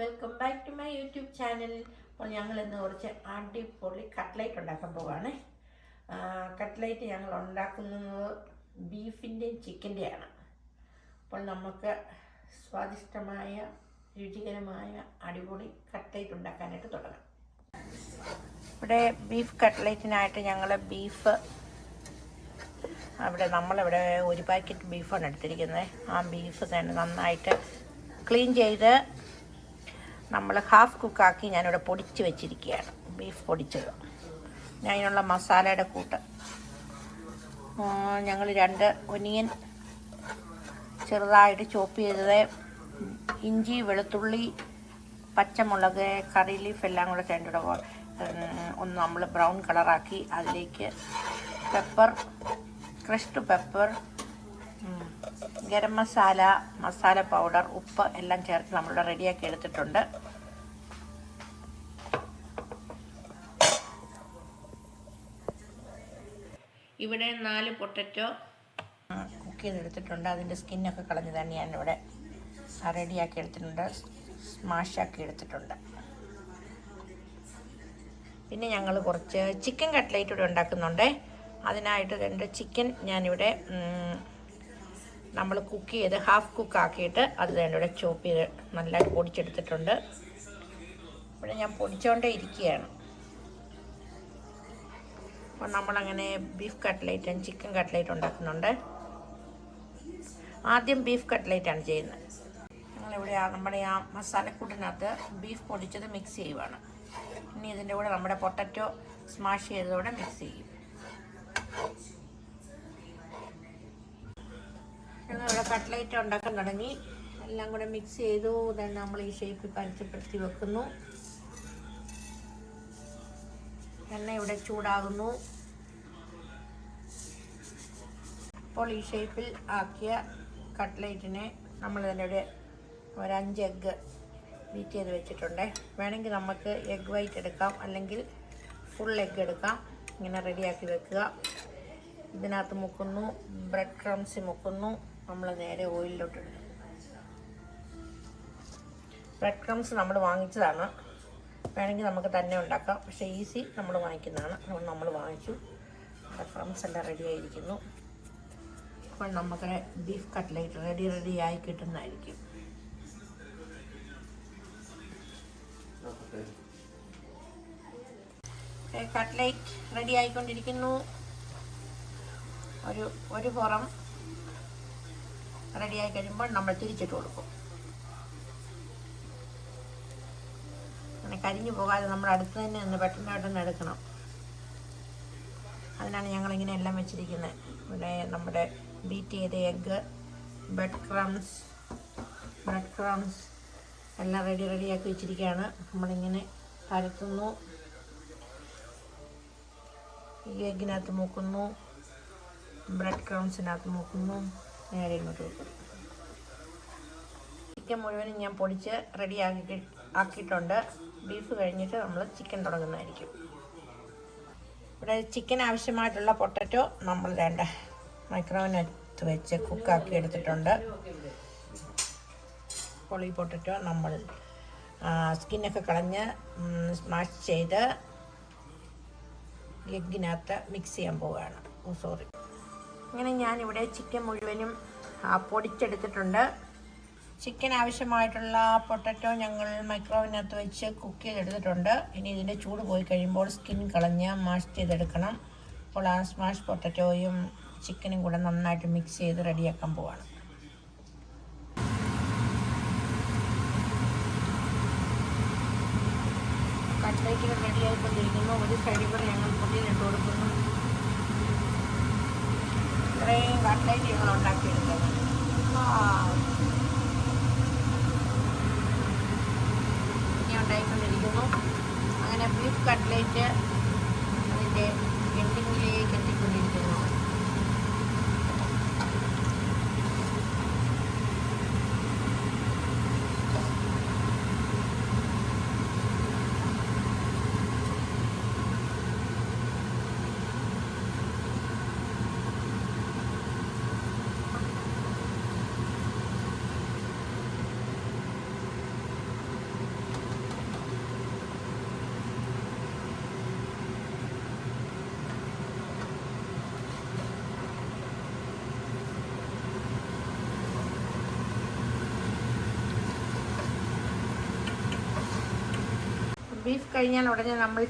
Welcome back to my YouTube channel അപ്പോൾ ഞങ്ങൾ ഇന്ന് കുറച്ച് അടിപൊളി കട്ട്ലൈറ്റ് ഉണ്ടാക്കാൻ പോവാണ്. കട്ട്ലൈറ്റ് ഞങ്ങൾ ഉണ്ടാക്കുന്നത് ബീഫിന്റെയും ചിക്കന്റെയാണ് അപ്പോൾ നമുക്ക് സ്വാദിഷ്ടമായ രുചികരമായ അടിപൊളി കട്ട്ലൈറ്റ് ഉണ്ടാക്കാനായിട്ട് തുടങ്ങാം. ഇവിടെ ബീഫ് കട്ട്ലൈറ്റിനായിട്ട് ഞങ്ങൾ ബീഫ് അവിടെ നമ്മളിവിടെ ഒരു പാക്കറ്റ് ബീഫാണ് എടുത്തിരിക്കുന്നത്. ആ ബീഫ് തന്നെ നന്നായിട്ട് ക്ലീൻ ചെയ്ത് നമ്മൾ ഹാഫ് കുക്കാക്കി ഞാനിവിടെ പൊടിച്ച് വെച്ചിരിക്കുകയാണ്. ബീഫ് പൊടിച്ചത്. ഞാൻ അതിനുള്ള മസാലയുടെ കൂട്ട്. ഞങ്ങൾ രണ്ട് ഒനിയൻ ചെറുതായിട്ട് ചോപ്പ് ചെയ്തത്. ഇഞ്ചി വെളുത്തുള്ളി പച്ചമുളക് കറി ലീഫ് എല്ലാം കൂടെ രണ്ടുകൂടെ ഒന്ന് നമ്മൾ ബ്രൗൺ കളറാക്കി അതിലേക്ക് pepper crushed pepper garam masala masala powder ഉപ്പ് എല്ലാം ചേർത്ത് നമ്മളിവിടെ റെഡിയാക്കി എടുത്തിട്ടുണ്ട്. ഇവിടെ നാല് പൊട്ടറ്റോ കുക്ക് ചെയ്തെടുത്തിട്ടുണ്ട്. അതിന്റെ സ്കിന്നൊക്കെ കളഞ്ഞ് തന്നെ ഞാനിവിടെ റെഡിയാക്കി എടുത്തിട്ടുണ്ട്. സ്മാഷാക്കി എടുത്തിട്ടുണ്ട്. പിന്നെ ഞങ്ങൾ കുറച്ച് ചിക്കൻ കട്ട്ലേറ്റ് ഇവിടെ ഉണ്ടാക്കുന്നുണ്ട്. അതിനായിട്ട് രണ്ട് ചിക്കൻ ഞാനിവിടെ നമ്മൾ കുക്ക് ചെയ്ത് ഹാഫ് കുക്ക് ആക്കിയിട്ട് അത് ഇവിടെ ചോപ്പ് ചെയ്ത് നല്ലതായിട്ട് പൊടിച്ചെടുത്തിട്ടുണ്ട്. ഇവിടെ ഞാൻ പൊടിച്ചുകൊണ്ടേ ഇരിക്കുകയാണ്. അപ്പോൾ നമ്മളങ്ങനെ ബീഫ് കട്ട്ലേറ്റും ചിക്കൻ കട്ട്ലേറ്റ് ഉണ്ടാക്കുന്നുണ്ട്. ആദ്യം ബീഫ് കട്ട്ലേറ്റാണ് ചെയ്യുന്നത്. ഞങ്ങളിവിടെ നമ്മുടെ ആ മസാലക്കൂട്ടിനകത്ത് ബീഫ് പൊടിച്ചത് മിക്സ് ചെയ്യുവാണ്. ഇനി ഇതിന്റെ കൂടെ നമ്മുടെ പൊട്ടറ്റോ സ്മാഷ് ചെയ്തതോടെ മിക്സ് ചെയ്യും. ഞങ്ങളിവിടെ കട്ട്ലേറ്റ് ഉണ്ടാക്കാൻ തുടങ്ങി. എല്ലാം കൂടെ മിക്സ് ചെയ്തു. Then നമ്മൾ ഈ ഷേപ്പിൽ പരിചയപ്പെടുത്തി വെക്കുന്നു. എണ്ണ ഇവിടെ ചൂടാകുന്നു. അപ്പോൾ ഈ ഷേപ്പിൽ ആക്കിയ കട്ട്ലേറ്റിനെ നമ്മൾ ഇതിന്റെ ഒരു അഞ്ച് എഗ്ഗ് ബീറ്റ് ചെയ്ത് വെച്ചിട്ടുണ്ട്. വേണമെങ്കിൽ നമുക്ക് എഗ് വൈറ്റ് എടുക്കാം. അല്ലെങ്കിൽ ഫുൾ എഗ് എടുക്കാം. ഇങ്ങനെ റെഡിയാക്കി വെക്കുക. ഇതിനകത്ത് മുക്കുന്നു. Bread crumbs മുക്കുന്നു. നമ്മൾ നേരെ ഓയിലിലോട്ട് ഇടും ബ്രെഡ് ക്രംസ് നമ്മൾ വാങ്ങിച്ചതാണ്. വേണമെങ്കിൽ നമുക്ക് തന്നെ ഉണ്ടാക്കാം. പക്ഷേ ഈസി നമ്മൾ വാങ്ങിക്കുന്നതാണ്. അതുകൊണ്ട് നമ്മൾ വാങ്ങിച്ചു. ബ്രെഡ് ക്രംസ് എല്ലാം റെഡി ആയിരിക്കുന്നു. അപ്പോൾ നമുക്ക് ബീഫ് കട്ട്ലേറ്റ് റെഡി റെഡി ആയി കിട്ടുന്നതായിരിക്കും. കട്ട്ലേറ്റ് റെഡി ആയിക്കൊണ്ടിരിക്കുന്നു. ഒരു ഒരു പുറം. റെഡിയായി കഴിയുമ്പോൾ നമ്മൾ തിരിച്ചിട്ട് കൊടുക്കും. അങ്ങനെ കരിഞ്ഞു പോകാതെ നമ്മൾ അടുത്ത് തന്നെ നിന്ന് പെട്ടെന്ന് പെട്ടെന്ന് എടുക്കണം. അതിനാണ് ഞങ്ങളിങ്ങനെ എല്ലാം വെച്ചിരിക്കുന്നത്. ഇവിടെ നമ്മുടെ ബീറ്റ് ചെയ്ത egg bread crumbs bread crumbs എല്ലാം റെഡി റെഡിയാക്കി വെച്ചിരിക്കുകയാണ്. നമ്മളിങ്ങനെ പരത്തുന്നു. ഈ എഗ്ഗിനകത്ത് മൂക്കുന്നു. ബ്രെഡ് ക്രംസിനകത്ത് മൂക്കുന്നു. നേരെ ഇങ്ങോട്ട് വെക്കും ചിക്കൻ മുഴുവനും ഞാൻ പൊടിച്ച് റെഡിയാക്കി ആക്കിയിട്ടുണ്ട്. ബീഫ് കഴിഞ്ഞിട്ട് നമ്മൾ ചിക്കൻ തുടങ്ങുന്നതായിരിക്കും. ഇവിടെ ചിക്കൻ ആവശ്യമായിട്ടുള്ള പൊട്ടറ്റോ നമ്മൾ വേണ്ട മൈക്രോവിനകത്ത് വെച്ച് കുക്കാക്കി എടുത്തിട്ടുണ്ട്. പൊളി പൊട്ടറ്റോ നമ്മൾ സ്കിന്നൊക്കെ കളഞ്ഞ് സ്മാഷ് ചെയ്ത് എഗ്ഗിനകത്ത് മിക്സ് ചെയ്യാൻ പോവുകയാണ്. ഓ സോറി ഇങ്ങനെ ഞാനിവിടെ ചിക്കൻ മുഴുവനും പൊടിച്ചെടുത്തിട്ടുണ്ട്. ചിക്കൻ ആവശ്യമായിട്ടുള്ള പൊട്ടറ്റോ ഞങ്ങൾ മൈക്രോവിനകത്ത് വെച്ച് കുക്ക് ചെയ്തെടുത്തിട്ടുണ്ട്. ഇനി ഇതിന്റെ ചൂട് പോയി കഴിയുമ്പോൾ സ്കിൻ കളഞ്ഞ് മാഷ് ചെയ്തെടുക്കണം. അപ്പോൾ ആ സ്മാഷ് പൊട്ടറ്റോയും ചിക്കനും കൂടെ നന്നായിട്ട് മിക്സ് ചെയ്ത് റെഡിയാക്കാൻ പോവാണ്. കട്ട്ലേറ്റുകൾ റെഡിയായിക്കൊണ്ടിരിക്കുന്നു ഒരു സൈഡിൽ കൂടെ ഞങ്ങൾ പൊട്ടിയിലിട്ട് കൊടുക്കുന്നു. ഇത്രയും കട്ട്ലേറ്റ് ഞങ്ങൾ ഉണ്ടാക്കിയെടുത്തത്. ഇനി ഉണ്ടായിക്കൊണ്ടിരിക്കുന്നു. അങ്ങനെ ബീഫ് കട്ട്ലേറ്റ് അതിന്റെ എൻഡിങ്ങിലേക്ക് ബീഫ് കഴിഞ്ഞാൽ ഉടനെ നമ്മൾ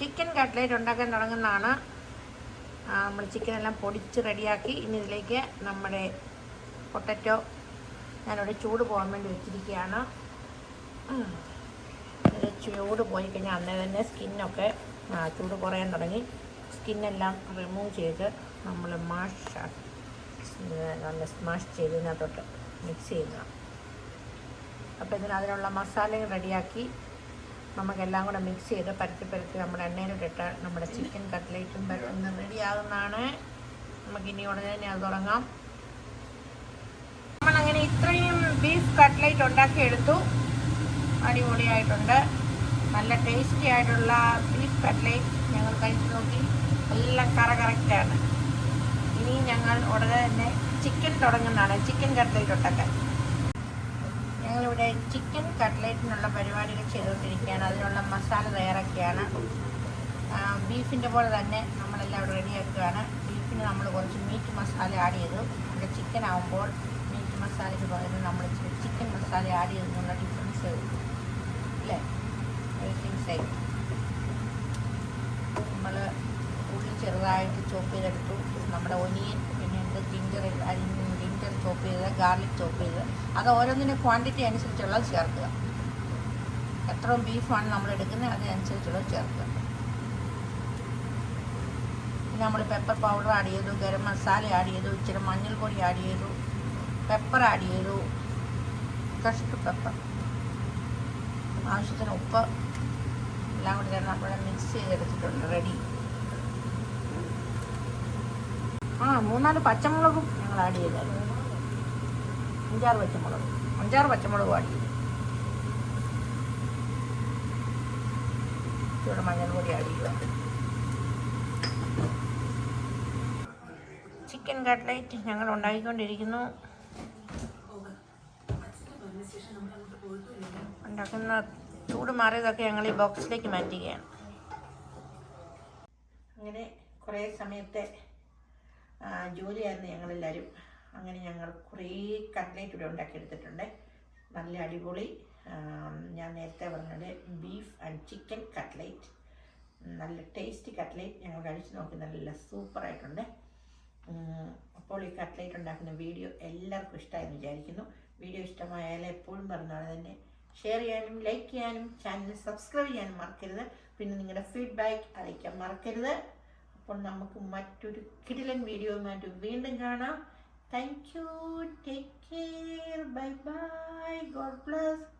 ചിക്കൻ കട്ട്ലേറ്റ് ഉണ്ടാക്കാൻ തുടങ്ങുന്നതാണ്. നമ്മൾ ചിക്കനെല്ലാം പൊടിച്ച് റെഡിയാക്കി. ഇനി ഇതിലേക്ക് നമ്മുടെ പൊട്ടറ്റോ ഞാനിവിടെ ചൂട് പോകാൻ വേണ്ടി വെച്ചിരിക്കുകയാണ്. ചൂട് പോയി കഴിഞ്ഞാൽ അന്നേ തന്നെ സ്കിന്നൊക്കെ ചൂട് കുറയാൻ തുടങ്ങി. സ്കിന്നെല്ലാം റിമൂവ് ചെയ്ത് നമ്മൾ മാഷ് നല്ല സ്മാഷ് ചെയ്ത് ഇതിനകത്തോട്ട് മിക്സ് ചെയ്യുന്നതാണ്. അപ്പോൾ ഇതിന് അതിനുള്ള മസാലയും റെഡിയാക്കി. നമുക്കെല്ലാം കൂടെ മിക്സ് ചെയ്ത് പരത്തി പരത്തി നമ്മുടെ എണ്ണയിലിട്ടിട്ട് നമ്മുടെ ചിക്കൻ കട്ട്ലേറ്റും പരത്തുന്ന റെഡിയാകുന്നതാണ് നമുക്കിനി ഉടനെ തന്നെ അത് തുടങ്ങാം. നമ്മളങ്ങനെ ഇത്രയും ബീഫ് കട്ട്ലേറ്റ് ഉണ്ടാക്കി എടുത്തു അടിപൊളിയായിട്ടുണ്ട്. നല്ല ടേസ്റ്റി ആയിട്ടുള്ള ബീഫ് കട്ട്ലേറ്റ് ഞങ്ങൾ കഴിച്ചു നോക്കി. എല്ലാം കറ കറക്റ്റാണ്. ഇനി ഞങ്ങൾ ഉടനെ തന്നെ ചിക്കൻ തുടങ്ങുന്നതാണ്. ചിക്കൻ കട്ട്ലേറ്റ് ഉണ്ടാക്കാൻ. ഞങ്ങളിവിടെ ചിക്കൻ കട്ട്ലേറ്റിനുള്ള പരിപാടികൾ ചെയ്തുകൊണ്ടിരിക്കുകയാണ്. അതിനുള്ള മസാല തയ്യാറാക്കിയാണ്. ബീഫിന്റെ പോലെ തന്നെ നമ്മളെല്ലാം ഇവിടെ റെഡിയാക്കുകയാണ് ബീഫിന് നമ്മൾ കുറച്ച് മീറ്റ് മസാല ആഡ് ചെയ്തു. ഇവിടെ ചിക്കൻ ആകുമ്പോൾ മീറ്റ് മസാലയ്ക്ക് പകരം നമ്മൾ ചിക്കൻ മസാല ആഡ് ചെയ്തെന്നുള്ള ഡിഫറൻസ് അല്ലേ? ഡിഫറൻസായി സെയിം നമ്മൾ ഉള്ളി ചെറുതായിട്ട് ചോപ്പ് ചെയ്തെടുത്തു. നമ്മുടെ ഒനിയൻ പിന്നെ എന്ത് ജിഞ്ചർ ജിഞ്ചർ ചോപ്പ് ചെയ്ത് ഗാർലിക് ചോപ്പ് ചെയ്ത് അത് ഓരോന്നിന്റെ ക്വാണ്ടിറ്റി അനുസരിച്ചുള്ളത് ചേർക്കുക. എത്ര ബീഫാണ് നമ്മൾ എടുക്കുന്നത് അതിനനുസരിച്ചുള്ളത് ചേർക്കുക. നമ്മൾ പെപ്പർ പൗഡർ ആഡ് ചെയ്തു ഗരം മസാല ആഡ് ചെയ്തു ഇച്ചിരി മഞ്ഞൾപ്പൊടി ആഡ് ചെയ്തു പെപ്പർ ആഡ് ചെയ്തു. ക്രഷ്ഡ് പെപ്പർ ആവശ്യത്തിന് ഉപ്പ് എല്ലാം കൂടി നമ്മൾ മിക്സ് ചെയ്തെടുത്തിട്ടുണ്ട് റെഡി ആ മൂന്നാൽ പച്ചമുളകും ഞങ്ങൾ ആഡ് ചെയ്തായിരുന്നു. അഞ്ചാറ് പച്ചമുളക്. അഞ്ചാറ് പച്ചമുളക് ചെയ്തു ഇവിടെ മഞ്ഞൾപൊടി ചെയ്യുക. ചിക്കൻ കട്ട്ലേറ്റ് ഞങ്ങൾ ഉണ്ടാക്കിക്കൊണ്ടിരിക്കുന്നു. ഉണ്ടാക്കുന്ന ചൂട് മാറിയതൊക്കെ ഞങ്ങൾ ഈ ബോക്സിലേക്ക് മാറ്റുകയാണ്. അങ്ങനെ കുറേ സമയത്തെ ജോലിയായിരുന്നു ഞങ്ങളെല്ലാവരും അങ്ങനെ ഞങ്ങൾ കുറേ കട്ട്ലേറ്റ് ഇവിടെ ഉണ്ടാക്കിയെടുത്തിട്ടുണ്ട്. നല്ല അടിപൊളി. ഞാൻ നേരത്തെ പറഞ്ഞത് ബീഫ് ആൻഡ് ചിക്കൻ കട്ട്ലേറ്റ് നല്ല ടേസ്റ്റി കട്ട്ലേറ്റ് ഞങ്ങൾ കഴിച്ച് നോക്കി നല്ല സൂപ്പറായിട്ടുണ്ട്. അപ്പോൾ ഈ കട്ട്ലേറ്റ് ഉണ്ടാക്കുന്ന വീഡിയോ എല്ലാവർക്കും ഇഷ്ടമായെന്ന് വിചാരിക്കുന്നു. വീഡിയോ ഇഷ്ടമായാൽ എപ്പോഴും പറഞ്ഞാൽ തന്നെ ഷെയർ ചെയ്യാനും ലൈക്ക് ചെയ്യാനും ചാനൽ സബ്സ്ക്രൈബ് ചെയ്യാനും മറക്കരുത്. പിന്നെ നിങ്ങളുടെ ഫീഡ്ബാക്ക് അറിയിക്കാൻ മറക്കരുത്. അപ്പോൾ നമുക്ക് മറ്റൊരു കിടിലൻ വീഡിയോയുമായിട്ട് വീണ്ടും കാണാം. Thank you. Take care. Bye bye. God bless.